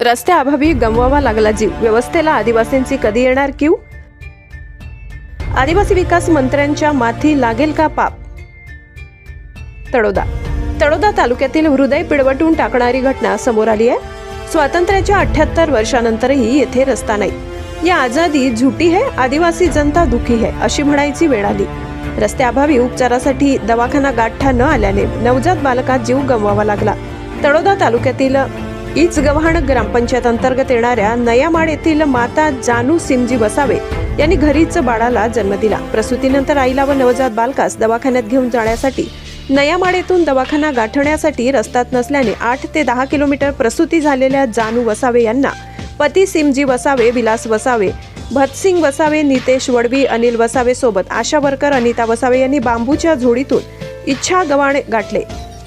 रस्त्याअभावी गमवावा लागला जीव. व्यवस्थेला आदिवासींची कधी येणार क्यू? आदिवासी विकास मंत्र्यांच्या माथी लागेल का पाप? तळोदा तळोदा तालुक्यातील हृदय पिळवटून टाकणारी घटना समोर आली आहे. स्वातंत्र्याच्या अठ्याहत्तर वर्षानंतरही येथे रस्ता नाही. या आजादी झुटी है आदिवासी जनता दुखी है अशी म्हणायची वेळ आली. रस्त्याअभावी उपचारासाठी दवाखाना गाठा न आल्याने नवजात बालकात जीव गमवावा लागला. तळोदा तालुक्यातील इचगव्हाण ग्रामपंचायत अंतर्गत येणाऱ्या नयामाड येथील माता जानू सिमजी वसावे यांनी घरीच बाळाला जन्म दिला. प्रसूतीनंतर आईला व नवजात बालकास दवाखान्यात घेऊन जाण्यासाठी नयामाड येथून दवाखाना गाठण्यासाठी रस्त्यात नसल्याने आठ ते दहा किलोमीटर प्रसूती झालेल्या जानू वसावे यांना पती सिमजी वसावे विलास वसावे भतसिंग वसावे नितेश वडवी अनिल वसावे सोबत आशा वर्कर अनिता वसावे यांनी बांबूच्या झोडीतून इच्छा गवाणे गाठले.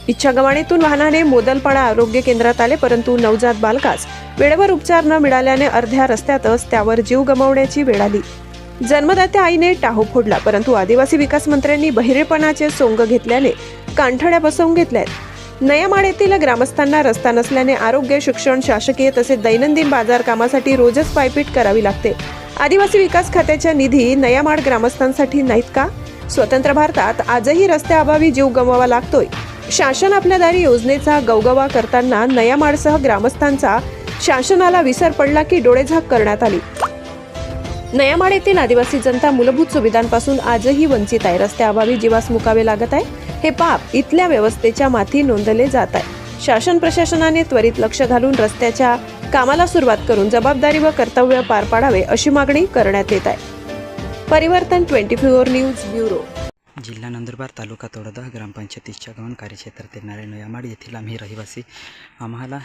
इच्छा वाहनाने मोदलपाडा आरोग्य केंद्रात आले परंतु नवजात बालकास वेळेवर उपचार न मिळाल्याने अर्ध्या रस्त्यातच त्यावर जीव गमावण्याची वेळ आली. जन्मदात्या आईने टाहो फोडला परंतु आदिवासी विकास मंत्र्यांनी बहिरेपणाचे सोंग घेतल्याने कांठड्या बसवून घेतल्यात. नयामाड येथील ग्रामस्थांना रस्ता नसल्याने आरोग्य शिक्षण शासकीय तसेच दैनंदिन बाजार कामासाठी रोजच पायपीट करावी लागते. आदिवासी विकास खात्याच्या निधी नयामाड ग्रामस्थांसाठी नाहीत का? स्वतंत्र भारतात आजही रस्त्याअभावी जीव गमवावा लागतोय. शासन आपल्या दारी योजनेचा गवगवा करताना नयामाडसह ग्रामस्थांचा शासनाला विसर पडला की डोळेझाक करण्यात आली. नयामाड येथील आदिवासी जनता मूलभूत सुविधांपासून आजही वंचित आहे. रस्त्याअभावी जीवास मुकावे लागत आहे. हे पाप इथल्या व्यवस्थेच्या माथी नोंदले जात आहे. शासन प्रशासनाने त्वरित लक्ष घालून रस्त्याच्या कामाला सुरुवात करून जबाबदारी व कर्तव्य पार पाडावे अशी मागणी करण्यात येत आहे. परिवर्तन ट्वेंटी फोर न्यूज ब्युरो. जिल्हा नंदुरबार तालुका तोडदा ग्रामपंचायतीच्या गवन कार्यक्षेत्रात येणारे नयामाड येथील आम्ही रहिवासी. आम्हाला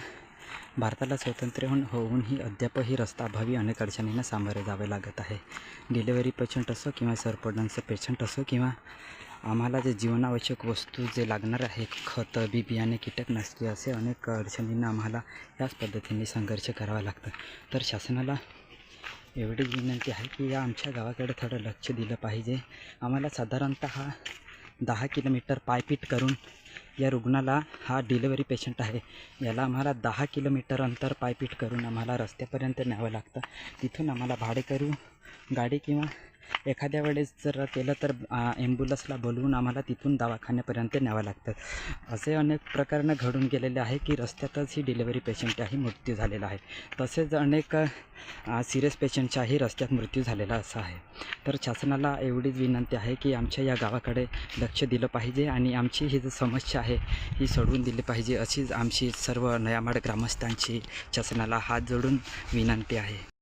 भारताला स्वातंत्र्य होऊन होऊनही अद्यापही रस्ता अभावी अनेक अडचणींना सामोरे जावे लागत आहे. डिलेवरी पेशंट असो किंवा सरपडांचं पेशंट असो किंवा आम्हाला जे जीवनावश्यक वस्तू जे लागणार आहे खतं बी बियाणे कीटकनाशके असे अनेक अडचणींना आम्हाला याच पद्धतीने संघर्ष करावा लागतं. तर शासनाला एवढीच विनंती आहे की या आमच्या गावाकडे थोडं लक्ष दिलं पाहिजे. आम्हाला साधारणत दहा किलोमीटर पायपीट करून या रुग्णाला हा डिलिव्हरी पेशंट आहे. याला आम्हाला दहा किलोमीटर अंतर पायपीट करून आम्हाला रस्त्यापर्यंत न्यावं लागतं. तिथून आम्हाला भाडे करू गाडी किंवा एखाद्या वेळेस जर केलं तर ॲम्ब्युलन्सला बोलवून आम्हाला तिथून दवाखान्यापर्यंत न्यावं लागतं. असे अनेक प्रकरणं घडून गेलेले आहे की रस्त्यातच ही डिलेवरी पेशंटचाही मृत्यू झालेला आहे. तसेच अनेक सिरियस पेशंटचाही रस्त्यात मृत्यू झालेला असा आहे. तर शासनाला एवढीच विनंती आहे की आमच्या या गावाकडे लक्ष दिलं पाहिजे आणि आमची ही जी समस्या आहे ही सोडवून दिली पाहिजे अशीच आमची सर्व नयामाड ग्रामस्थांची शासनाला हात जोडून विनंती आहे.